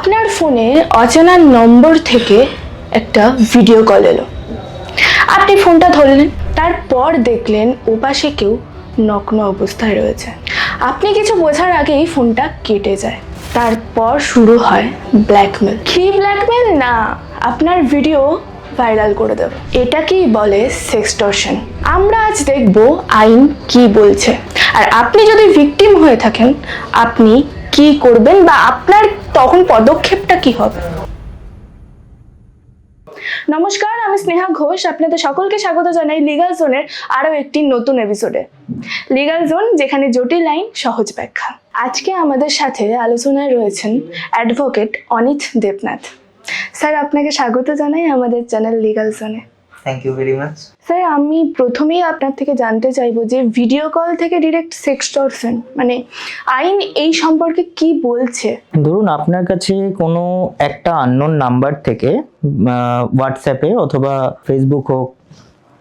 আপনার ফোনে অচেনা নম্বর থেকে একটা ভিডিও কল এলো। আপনি ফোনটা ধরলেন, তারপর দেখলেন ওপাশে কেউ নগ্ন অবস্থায় রয়েছে। আপনি কিছু বোঝার আগেই ফোনটা কেটে যায়। তারপর শুরু হয় ব্ল্যাকমেল কি ব্ল্যাকমেল না, আপনার ভিডিও ভাইরাল করে দেবে। এটাকেই বলে সেক্সটর্শন আমরা আজ দেখব আইন কি বলছে। আর আপনি যদি ভিকটিম হয়ে থাকেন, আপনি কি করবেন বা আপনার তখন পদক্ষেপটা কি হবে? নমস্কার, আমি স্নেহা ঘোষ। আপনাদের সকলকে স্বাগত জানাই লিগাল জোনের আরও একটি নতুন এপিসোডে লিগাল জোন যেখানে জটিল আইন, সহজ ব্যাখ্যা। আজকে আমাদের সাথে আলোচনায় রয়েছেন অ্যাডভোকেট অনিত দেবনাথ। স্যার, আপনাকে স্বাগত জানাই আমাদের চ্যানেল লিগাল জোনে thank you very much sir আমি প্রথমেই আপনার থেকে জানতে চাইব যে ভিডিও কল থেকে ডিরেক্ট সেক্সটরশন মানে আইন এই সম্পর্কে কি বলছে? ধরুন আপনার কাছে কোনো একটা আননোন নাম্বার থেকে হোয়াটসঅ্যাপে অথবা ফেসবুক হোক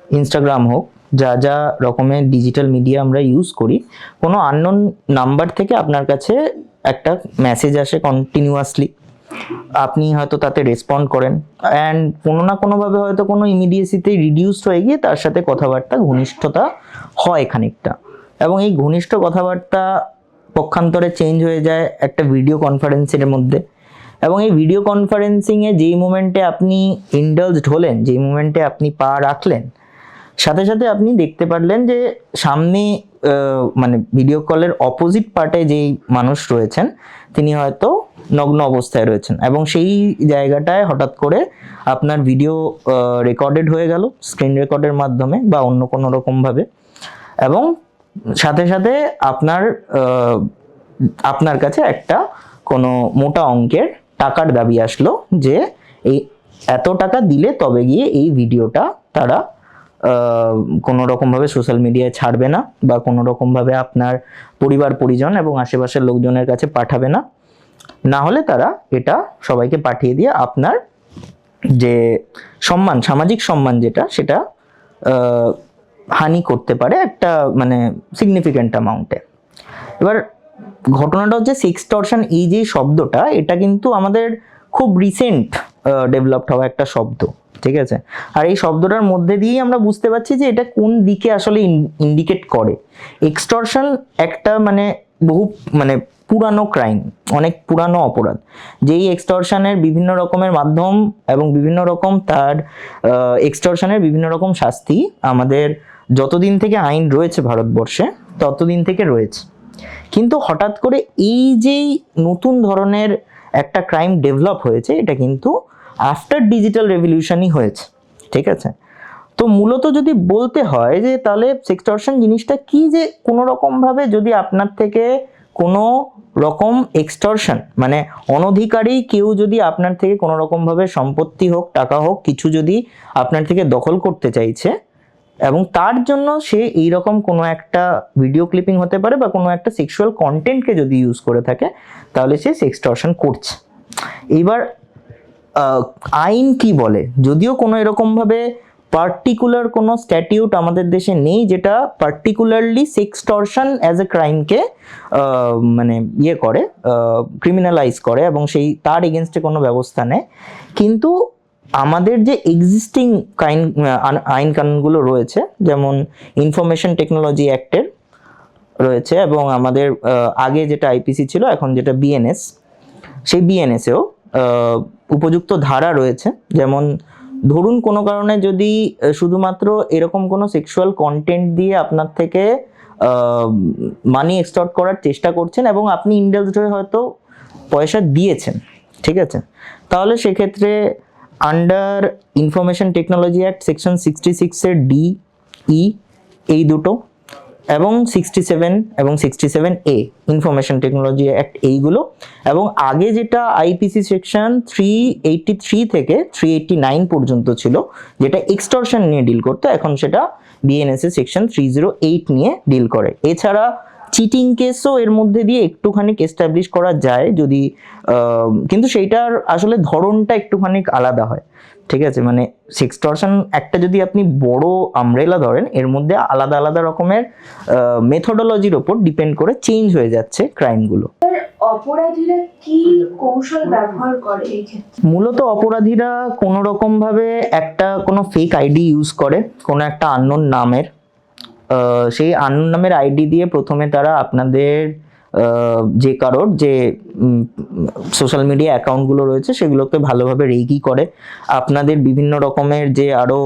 ইনস্টাগ্রাম হোক যা যা রকমের ডিজিটাল মিডিয়া আমরা ইউজ করি কোনো আননোন নাম্বার থেকে আপনার কাছে একটা মেসেজ আসে কন্টিনিউয়াসলি আপনি হয়তো তাতে রেসপন্ড করেন। অ্যান্ড কোনো না কোনোভাবে হয়তো কোনো ইমিডিয়েসিতে রিডিউসড হয়ে গিয়ে তার সাথে কথাবার্তা, ঘনিষ্ঠতা হয় খানিকটা। এবং এই ঘনিষ্ঠ কথাবার্তা পক্ষান্তরে চেঞ্জ হয়ে যায় একটা ভিডিও কনফারেন্সের মধ্যে। এবং এই ভিডিও কনফারেন্সিংয়ে যেই মোমেন্টে আপনি ইন্ডালসড হলেন, যেই মোমেন্টে আপনি পা রাখলেন, সাথে সাথে আপনি দেখতে পারলেন যে সামনে মানে ভিডিও কলের অপোজিট পার্টে যেই মানুষ রয়েছেন, তিনি হয়তো নগ্ন অবস্থায় রয়েছেন। এবং সেই জায়গাটায় হঠাৎ করে আপনার ভিডিও রেকর্ডেড হয়ে গেল স্ক্রিন রেকর্ডের মাধ্যমে বা অন্য কোনো রকমভাবে এবং সাথে সাথে আপনার আপনার কাছে একটা কোনো মোটা অঙ্কের টাকার দাবি আসলো যে এই এত টাকা দিলে তবে গিয়ে এই ভিডিওটা তারা কোনো রকমভাবে সোশ্যাল মিডিয়ায় ছাড়বে না বা কোনো রকমভাবে আপনার পরিবার, পরিজন এবং আশেপাশের লোকজনের কাছে পাঠাবে না। না হলে তারা এটা সবাইকে পাঠিয়ে দিয়ে আপনার যে সম্মান, সামাজিক সম্মান যেটা, সেটা হানি করতে পারে একটা মানে সিগনিফিক্যান্ট অ্যামাউন্টে এবার ঘটনাটা হচ্ছে সিক্স টর্শন এই যে শব্দটা, এটা কিন্তু আমাদের খুব রিসেন্ট ডেভেলপড হওয়া একটা শব্দ। ঠিক আছে? আর এই শব্দটার মধ্যে দিয়েই আমরা বুঝতে পারছি যে এটা কোন দিকে আসলে ইন্ডিকেট করে। এক্সটর্শন একটা মানে বহু মানে পুরানো ক্রাইম অনেক পুরানো অপরাধ। যেই এক্সটর্শনের বিভিন্ন রকমের মাধ্যম এবং বিভিন্ন রকম তার এক্সটর্শনের বিভিন্ন রকম শাস্তি আমাদের যতদিন থেকে আইন রয়েছে ভারতবর্ষে, ততদিন থেকে রয়েছে। কিন্তু হঠাৎ করে এই যেই নতুন ধরনের একটা ক্রাইম ডেভেলপ হয়েছে, এটা কিন্তু আফটার ডিজিটাল রেভলিউশনই হয়েছে ঠিক আছে? তো মূলত যদি বলতে হয় যে তাহলে সেক্সটর্শন জিনিসটা কি যে কোনো রকমভাবে যদি আপনার থেকে কোনো রকম এক্সটর্শন মানে অনধিকারী কেউ যদি আপনার থেকে কোনো রকমভাবে সম্পত্তি হোক টাকা হোক কিছু যদি আপনার থেকে দখল করতে চাইছে এবং তার জন্য সে এইরকম কোনো একটা ভিডিও ক্লিপিং হতে পারে বা কোনো একটা সেক্সুয়াল কন্টেন্টকে যদি ইউজ করে থাকে তাহলে সে সেক্সটর্শন করছে। এইবার আহ, আইন কি বলে? যদিও কোনো এরকমভাবে পার্টিকুলার কোনো স্ট্যাটিউট আমাদের দেশে নেই যেটা পার্টিকুলারলি সেক্সটর্শন অ্যাজ এ ক্রাইমকে মানে ইয়ে করে ক্রিমিনালাইজ করে এবং সেই তার এগেনস্টে কোনো ব্যবস্থা নেয়। কিন্তু আমাদের যে এক্সিস্টিং কাইন আইন কানুনগুলো রয়েছে, যেমন ইনফরমেশন টেকনোলজি অ্যাক্টের রয়েছে এবং আমাদের আগে যেটা আইপিসি ছিল, এখন যেটা বিএনএস সেই বিএনএসেও উপযুক্ত ধারা রয়েছে। যেমন ধরুন কোনো কারণে যদি শুধুমাত্র এরকম কোনো সেক্সুয়াল কন্টেন্ট দিয়ে আপনার থেকে মানি এক্সটর্ট করার চেষ্টা করছেন এবং আপনি ইন্ডালসড হয়ে হয়তো পয়সা দিয়েছেন, ঠিক আছে? তাহলে সেক্ষেত্রে under information technology act section sixty সিক্সের ডি ই এই দুটো এবং সিক্সটি সেভেন এবং sixty seven A information technology act এইগুলো। এবং আগে যেটা IPC section three eighty three থেকে থ্রি এইটটি নাইন পর্যন্ত ছিল, যেটা এক্সটর্শন নিয়ে ডিল করতো, এখন সেটা বিএনএসএ সেকশন থ্রি জিরো এইট নিয়ে ডিল করে। এছাড়া চিটিং কেসও এর মধ্যে দিয়ে একটুখানি এস্টাবলিশ করা যায় যদি কিন্তু সেইটার আসলে ধরনটা একটুখানি আলাদা হয়। ঠিক আছে? মানে সেক্সটর্শন একটা যদি আপনি বড় আমরেলা ধরেন এর মধ্যে আলাদা আলাদা রকমের মেথোডোলজির ওপর ডিপেন্ড করে চেঞ্জ হয়ে যাচ্ছে ক্রাইমগুলো অপরাধীরা কি কৌশল ব্যবহার করে মূলত অপরাধীরা কোনো রকম ভাবে একটা কোনো ফেক আইডি ইউজ করে কোনো একটা আননোন নামের। সেই আননোন নামের আইডি দিয়ে প্রথমে তারা আপনাদের যে কারোর যে সোশ্যাল মিডিয়া অ্যাকাউন্টগুলো রয়েছে সেগুলোকে ভালোভাবে রেগি করে। আপনাদের বিভিন্ন রকমের যে আরও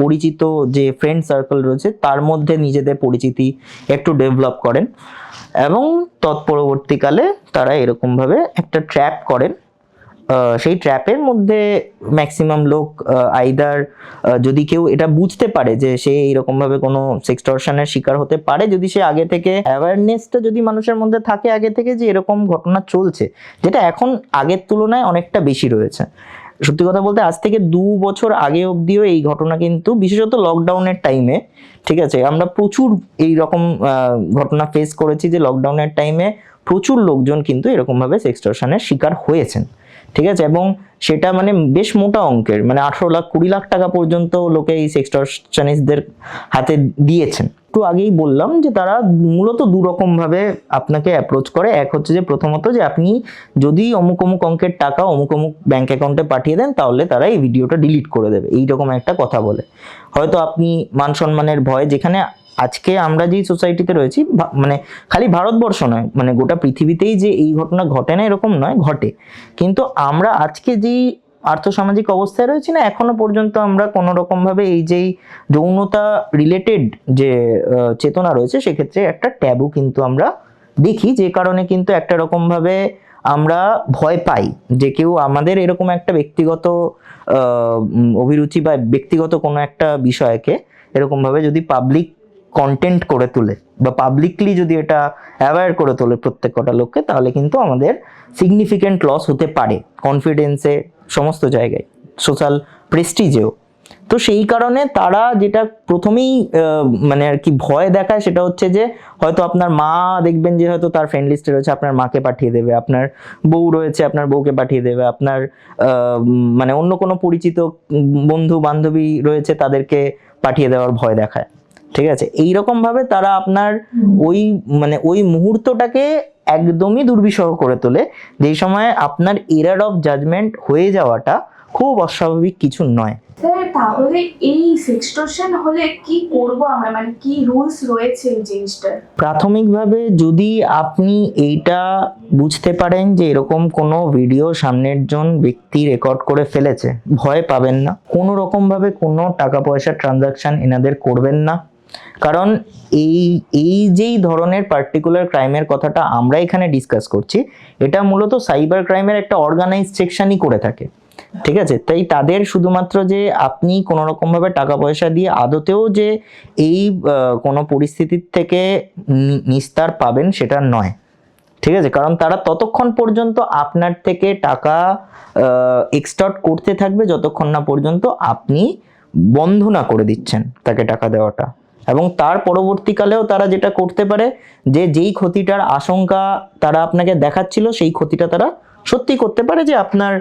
পরিচিত যে ফ্রেন্ড সার্কেল রয়েছে তার মধ্যে নিজেদের পরিচিতি একটু ডেভেলপ করেন। এবং তৎপরবর্তীকালে তারা এরকমভাবে একটা ট্র্যাপ করেন। সেই ট্র্যাপের মধ্যে ম্যাক্সিমাম লোক আইদার যদি কেউ এটা বুঝতে পারে যে সে এরকমভাবে কোনো সেক্সটর্শনের শিকার হতে পারে, যদি সে আগে থেকে অ্যাওয়ারনেসটা যদি মানুষের মধ্যে থাকে আগে থেকে যে এরকম ঘটনা চলছে, যেটা এখন আগের তুলনায় অনেকটা বেশি রয়েছে। সত্যি কথা বলতে আজ থেকে দু বছর আগে অবধিও এই ঘটনা কিন্তু বিশেষত লকডাউনের টাইমে ঠিক আছে, আমরা প্রচুর এই রকম ঘটনা ফেস করেছি যে লকডাউনের টাইমে প্রচুর লোকজন কিন্তু এরকমভাবে সেক্সটর্শনের শিকার হয়েছেন। ঠিক আছে? এবং সেটা মানে বেশ মোটা অঙ্কের মানে আঠারো লাখ কুড়ি লাখ টাকা পর্যন্ত লোকে এই সেক্সটর্শনিস্টদের হাতে দিয়েছেন। একটু আগেই বললাম যে তারা মূলত দু রকম ভাবে আপনাকে অ্যাপ্রোচ করে। এক হচ্ছে যে প্রথমত যে আপনি যদি অমুক অমুক অঙ্কের টাকা অমুক অমুক ব্যাঙ্ক অ্যাকাউন্টে পাঠিয়ে দেন, তাহলে তারা এই ভিডিওটা ডিলিট করে দেবে। এইরকম একটা কথা বলে। হয়তো আপনি মান সম্মানের ভয় যেখানে আজকে আমরা যেই সোসাইটিতে রয়েছি মানে খালি ভারতবর্ষ নয় মানে গোটা পৃথিবীতেই যে এই ঘটনা ঘটে না, এরকম নয়, ঘটে। কিন্তু আমরা আজকে যেই আর্থসামাজিক অবস্থায় রয়েছি না, এখনও পর্যন্ত আমরা কোনো রকম ভাবে এই যেই যৌনতা রিলেটেড যে চেতনা রয়েছে, সেক্ষেত্রে একটা ট্যাবু কিন্তু আমরা দেখি, যে কারণে কিন্তু একটা রকম ভাবে আমরা ভয় পাই যে কেউ আমাদের এরকম একটা ব্যক্তিগত অভিরুচি বা ব্যক্তিগত কোনো একটা বিষয়কে এরকম ভাবে যদি পাবলিক কন্টেন্ট করে তোলে বা পাবলিকলি যদি এটা অ্যাওয়্যার করে তোলে প্রত্যেক কটা লোককে, তাহলে কিন্তু আমাদের সিগনিফিকেন্ট লস হতে পারে কনফিডেন্সে সমস্ত জায়গায় সোশ্যাল প্রেস্টিজেও তো সেই কারণে তারা যেটা প্রথমেই মানে আর কি ভয় দেখায় সেটা হচ্ছে যে, হয়তো আপনার মা দেখবেন যে হয়তো তার ফ্রেন্ড লিস্টে রয়েছে, আপনার মাকে পাঠিয়ে দেবে, আপনার বউ রয়েছে, আপনার বউকে পাঠিয়ে দেবে, আপনার মানে অন্য কোনো পরিচিত বন্ধু বান্ধবী রয়েছে তাদেরকে পাঠিয়ে দেওয়ার ভয় দেখায়। ঠিক আছে? এইরকম ভাবে তারা আপনার ওই মানে ওই মুহূর্তটাকে একদমই দুর্বিষহ করে তোলে। যেই সময় আপনার এরার অফ জাজমেন্ট হয়ে যাওয়াটা খুব অস্বাভাবিক কিছু নয়। স্যার তাহলে এই সেক্সটর্শন হলে কি করব আমরা? মানে কি রুলস রয়েছে এই জিনিসটার? প্রাথমিকভাবে যদি আপনি এইটা বুঝতে পারেন যে এরকম কোনো ভিডিও সামনের জন ব্যক্তি রেকর্ড করে ফেলেছে ভয় পাবেন না। কোনো রকমভাবে কোনো টাকা পয়সা ট্রানজাকশন এনাদের করবেন না। কারণ এই এই যেই ধরনের পার্টিকুলার ক্রাইমের কথাটা আমরা এখানে ডিসকাস করছি, এটা মূলত সাইবার ক্রাইমের একটা অর্গানাইজ সেকশনই করে থাকে। ঠিক আছে? তাই তাদের শুধুমাত্র যে আপনি কোনো রকমভাবে টাকা পয়সা দিয়ে আদতেও যে এই কোনো পরিস্থিতির থেকে নিস্তার পাবেন সেটা নয়। ঠিক আছে? কারণ তারা ততক্ষণ পর্যন্ত আপনার থেকে টাকা এক্সটর্ট করতে থাকবে, যতক্ষণ না পর্যন্ত আপনি বন্ধ না করে দিচ্ছেন তাকে টাকা দেওয়াটা। এবং তার পরবর্তীকালেও তারা যেটা করতে পারে, যে যেই ক্ষতিটার আশঙ্কা তারা আপনাকে দেখাচ্ছিল, সেই ক্ষতিটা তারা সত্যি করতে পারে যে আপনার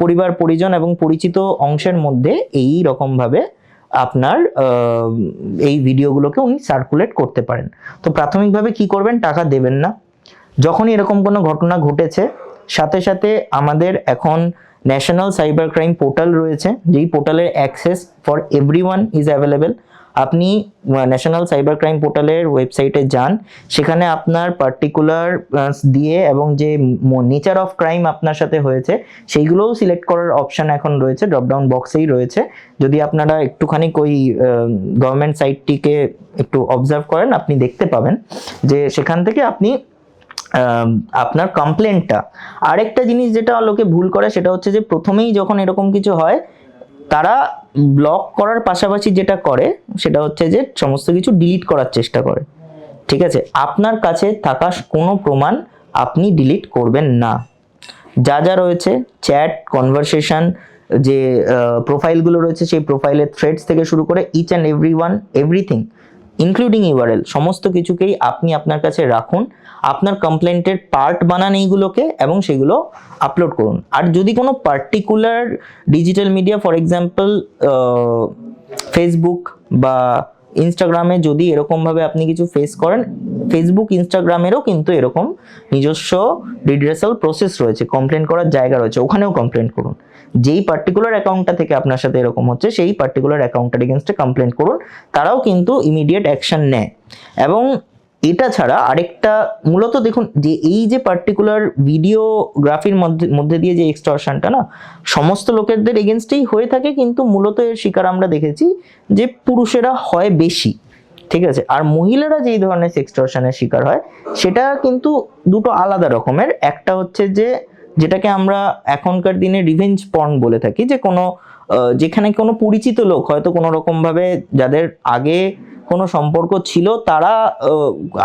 পরিবার, পরিজন এবং পরিচিত অংশের মধ্যে এই রকমভাবে আপনার এই ভিডিওগুলোকে উনি সার্কুলেট করতে পারেন। তো প্রাথমিকভাবে কি করবেন? টাকা দেবেন না। যখনই এরকম কোনো ঘটনা ঘটেছে, সাথে সাথে আমাদের এখন ন্যাশনাল সাইবার ক্রাইম পোর্টাল রয়েছে, যেই পোর্টালের access for everyone is available আপনি ন্যাশনাল সাইবার ক্রাইম পোর্টালের ওয়েবসাইটে যান, সেখানে আপনার পার্টিকুলার দিয়ে এবং যে নেচার অফ ক্রাইম আপনার সাথে হয়েছে, সেইগুলোও সিলেক্ট করার অপশন এখন রয়েছে ড্রপডাউন বক্সেই রয়েছে। যদি আপনারা একটুখানি ওই গভর্নমেন্ট সাইটটিকে একটু অবজার্ভ করেন, আপনি দেখতে পাবেন যে সেখান থেকে আপনি আপনার কমপ্লেনটা আরেকটা জিনিস যেটা লোকে ভুল করে, সেটা হচ্ছে যে প্রথমেই যখন এরকম কিছু হয়, তারা ব্লক করার পাশাপাশি যেটা করে, সেটা হচ্ছে যে সমস্ত কিছু ডিলিট করার চেষ্টা করে। ঠিক আছে? আপনার কাছে থাকা কোনো প্রমাণ আপনি ডিলিট করবেন না। যা যা রয়েছে চ্যাট কনভারসেশন যে প্রোফাইলগুলো রয়েছে, সেই প্রোফাইলের থ্রেডস থেকে শুরু করে each and everyone everything including URL সমস্ত কিছুকেই আপনি আপনার কাছে রাখুন, আপনার কমপ্লেন্টের পার্ট বানান এইগুলোকে এবং সেগুলো আপলোড করুন। আর যদি কোনো particular digital media for example Facebook বা ইনস্টাগ্রামে যদি এরকমভাবে আপনি কিছু ফেস করেন ফেসবুক ইনস্টাগ্রামেরও কিন্তু এরকম নিজস্ব রিড্রেসাল প্রসেস রয়েছে কমপ্লেন করার জায়গা রয়েছে, ওখানেও কমপ্লেন করুন। যেই পার্টিকুলার অ্যাকাউন্টটা থেকে আপনার সাথে এরকম হচ্ছে, সেই পার্টিকুলার অ্যাকাউন্টটার এগেনস্টে কমপ্লেন করুন, তারাও কিন্তু ইমিডিয়েট অ্যাকশন নেয়। এবং এটা ছাড়া আরেকটা, মূলত দেখুন যে এই যে পার্টিকুলার ভিডিওগ্রাফির মধ্যে মধ্যে দিয়ে যে এক্সটর্শনটা না, সমস্ত লোকেদের এগেনস্টেই হয়ে থাকে কিন্তু মূলত এর শিকার আমরা দেখেছি যে পুরুষেরা হয় বেশি, ঠিক আছে? আর মহিলারা যেই ধরনের সেক্সটর্শনের শিকার হয়, সেটা কিন্তু দুটো আলাদা রকমের। একটা হচ্ছে যে, যেটাকে আমরা এখনকার দিনে রিভেঞ্জ পর্ন বলে থাকি, যে কোনো যেখানে কোনো পরিচিত লোক হয়তো কোনো রকমভাবে যাদের আগে কোনো সম্পর্ক ছিল, তারা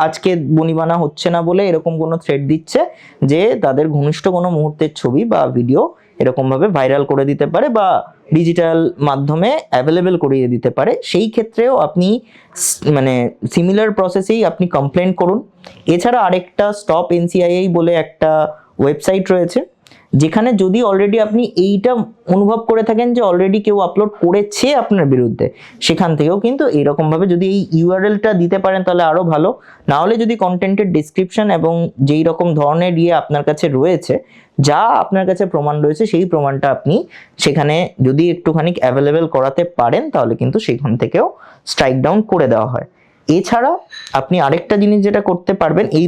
আজকে বনিবানা হচ্ছে না বলে এরকম কোনো থ্রেড দিচ্ছে যে তাদের ঘনিষ্ঠ কোনো মুহূর্তের ছবি বা ভিডিও এরকমভাবে ভাইরাল করে দিতে পারে বা ডিজিটাল মাধ্যমে অ্যাভেলেবেল করিয়ে দিতে পারে। সেই ক্ষেত্রেও আপনি মানে সিমিলার প্রসেসেই আপনি কমপ্লেন করুন। এছাড়া আরেকটা স্টপ এনসিআইআই বলে একটা ওয়েবসাইট রয়েছে যেখানে যদি অলরেডি আপনি এইটা অনুভব করে থাকেন যে অলরেডি কেউ আপলোড করেছে আপনার বিরুদ্ধে, সেখান থেকেও কিন্তু এইরকমভাবে যদি এই ইউআরএলটা দিতে পারেন তাহলে আরও ভালো। না হলে যদি কন্টেন্টের ডিসক্রিপশন এবং যেই রকম ধরনের ইয়ে আপনার কাছে রয়েছে, যা আপনার কাছে প্রমাণ রয়েছে, সেই প্রমাণটা আপনি সেখানে যদি একটুখানি অ্যাভেলেবেল করাতে পারেন, তাহলে কিন্তু সেখান থেকেও স্ট্রাইক ডাউন করে দেওয়া হয়। এছাড়া আপনি আরেকটা জিনিস যেটা করতে পারবেন, এই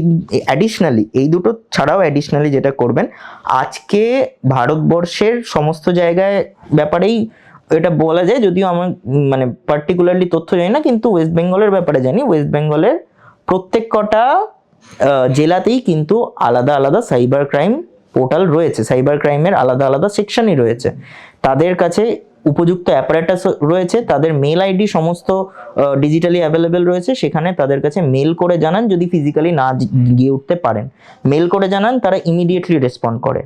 অ্যাডিশনালি এই দুটো ছাড়াও অ্যাডিশনালি যেটা করবেন, আজকে ভারতবর্ষের সমস্ত জায়গায় ব্যাপারেই এটা বলা যায়, যদিও আমার মানে পার্টিকুলারলি তথ্য জানি না, কিন্তু ওয়েস্ট বেঙ্গলের ব্যাপারে জানি। ওয়েস্ট বেঙ্গলের প্রত্যেক কটা জেলাতেই কিন্তু আলাদা আলাদা সাইবার ক্রাইম পোর্টাল রয়েছে। সাইবার ক্রাইমের আলাদা আলাদা সেকশনই রয়েছে। তাদের কাছে উপযুক্ত অ্যাপারেটাস রয়েছে, তাদের মেল আইডি সমস্ত ডিজিটালি অ্যাভেলেবেল রয়েছে, সেখানে তাদের কাছে মেল করে জানান যদি ফিজিক্যালি না গিয়ে উঠতে পারেন। মেল করে জানান, তারা ইমিডিয়েটলি রেসপন্ড করে।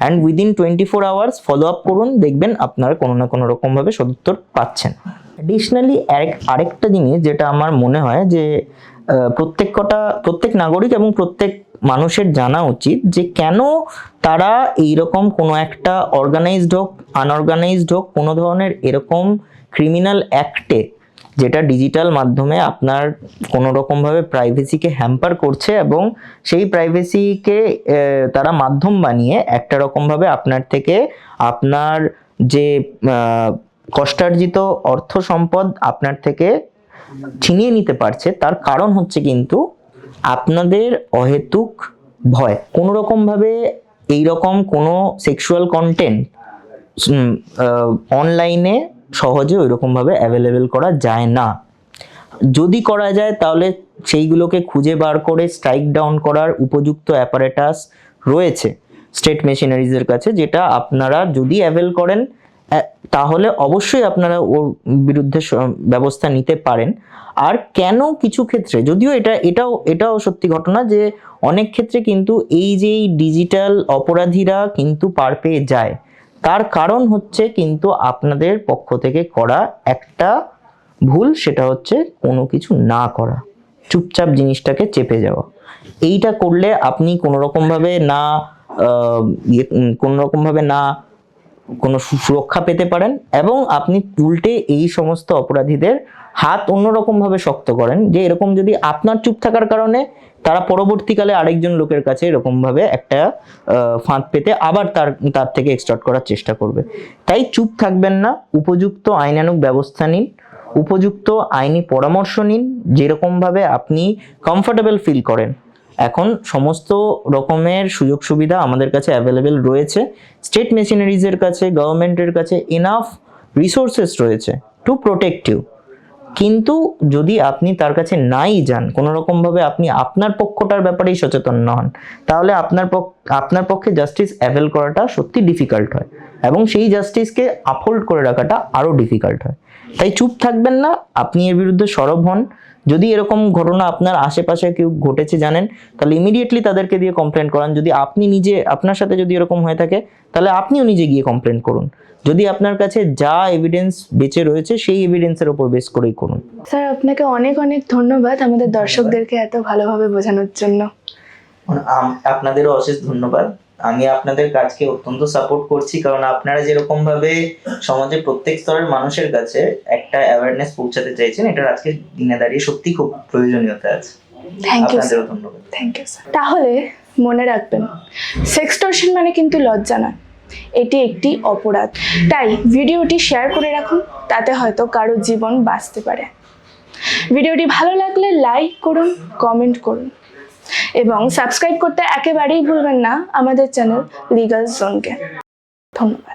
And within twenty four hours follow up করুন, দেখবেন আপনারা কোনো না কোনো রকমভাবে সদুত্তর পাচ্ছেন। অ্যাডিশনালি আরেকটা জিনিস যেটা আমার মনে হয় যে প্রত্যেক কটা, প্রত্যেক নাগরিক এবং প্রত্যেক মানুষের জানা উচিত যে কেন তারা এইরকম কোনো একটা অর্গানাইজড হোক আনঅর্গানাইজড হোক, কোনো ধরনের এরকম ক্রিমিনাল অ্যাক্টে যেটা ডিজিটাল মাধ্যমে আপনার কোনো রকমভাবে প্রাইভেসিকে হ্যাম্পার করছে এবং সেই প্রাইভেসিকে তারা মাধ্যম বানিয়ে একটা রকমভাবে আপনার থেকে আপনার যে কষ্টার্জিত অর্থ সম্পদ আপনার থেকে ছিনিয়ে নিতে পারছে। তার কারণ হচ্ছে কিন্তু আপনাদের অহেতুক ভয়। কোনো রকমভাবে এইরকম কোনো সেক্সুয়াল কন্টেন্ট অনলাইনে সহজে ওইরকমভাবে অ্যাভেলেবেল করা যায় না। যদি করা যায়, তাহলে সেইগুলোকে খুঁজে বার করে স্ট্রাইক ডাউন করার উপযুক্ত অ্যাপারেটাস রয়েছে স্টেট মেশিনারিজের কাছে, যেটা আপনারা যদি অ্যাভেল করেন তাহলে অবশ্যই আপনারা ওর বিরুদ্ধে ব্যবস্থা নিতে পারেন। আর কেন কিছু ক্ষেত্রে যদিও এটা এটাও এটাও সত্যি ঘটনা যে অনেক ক্ষেত্রে কিন্তু এই যে ডিজিটাল অপরাধীরা কিন্তু পার পেয়ে যায় তার কারণ হচ্ছে কিন্তু আপনাদের পক্ষ থেকে করা একটা ভুল সেটা হচ্ছে কোনো কিছু না করা চুপচাপ জিনিসটাকে চেপে যাওয়া। এইটা করলে আপনি কোনো রকমভাবে না ইয়ে, কোনো রকমভাবে না কোনো সুরক্ষা পেতে পারেন এবং আপনি উল্টে এই সমস্ত অপরাধীদের হাত অন্যরকমভাবে শক্ত করেন। যে এরকম যদি আপনার চুপ থাকার কারণে তারা পরবর্তীকালে আরেকজন লোকের কাছে এরকমভাবে একটা ফাঁদ পেতে আবার তার তার থেকে এক্সটর্ট করার চেষ্টা করবে। তাই চুপ থাকবেন না, উপযুক্ত আইনানুক ব্যবস্থা নিন, উপযুক্ত আইনি পরামর্শ নিন, যেরকমভাবে আপনি কমফোর্টেবল ফিল করেন। এখন সমস্ত রকমের সুযোগ সুবিধা আমাদের কাছে অ্যাভেলেবেল রয়েছে। স্টেট মেশিনারিজের কাছে গভর্নমেন্টের কাছে এনাফ রিসোর্সেস রয়েছে টু প্রোটেক্ট ইউ কিন্তু যদি আপনি তার কাছে নাই যান, কোনো রকমভাবে আপনি আপনার পক্ষটার ব্যাপারেই সচেতন না হন, তাহলে আপনার পক্ষ আপনার পক্ষে জাস্টিস অ্যাভেল করাটা সত্যি ডিফিকাল্ট হয়। এবং সেই জাস্টিসকে আপহোল্ড করে রাখাটা আরও ডিফিকাল্ট হয়। তাই চুপ থাকবেন না আপনি এর বিরুদ্ধে সরব হন। যদি এরকম ঘটনা আপনার আশেপাশে কেউ ঘটেছে জানেন তাহলে ইমিডিয়েটলি তাদেরকে দিয়ে কমপ্লেন করান। যদি আপনি নিজে আপনার সাথে যদি এরকম হয়ে থাকে তাহলে আপনিও নিজে গিয়ে কমপ্লেন করুন। যদি আপনার কাছে যা এভিডেন্স বেঁচে রয়েছে সেই এভিডেন্সের ওপর বেস করেই করুন। স্যার আপনাকে অনেক অনেক ধন্যবাদ আমাদের দর্শকদেরকে এত ভালোভাবে বোঝানোর জন্য। আপনাদেরও অশেষ ধন্যবাদ। আমি আপনাদের কাজকে অত্যন্ত সাপোর্ট করছি কারণ আপনারা যেরকম ভাবে সমাজে প্রত্যেক স্তরের মানুষের কাছে একটা অ্যাওয়ারনেস পৌঁছাতে চাইছেন এটা আজকে দিনে দাঁড়িয়ে সত্যি খুব প্রয়োজনীয়তা আছে। আপনাদেরও ধন্যবাদ। থ্যাংক ইউ স্যার তাহলে মনে রাখবেন সেক্সটর্শন মানে কিন্তু লজ্জা নয় এটি একটি অপরাধ। তাই ভিডিওটি শেয়ার করে রাখুন তাতে হয়তো কারও জীবন বাঁচতে পারে। ভিডিওটি ভালো লাগলে লাইক করুন কমেন্ট করুন। এবং সাবস্ক্রাইব করতে একেবারেই ভুলবেন না আমাদের চ্যানেল লিগাল জোনকে ধন্যবাদ।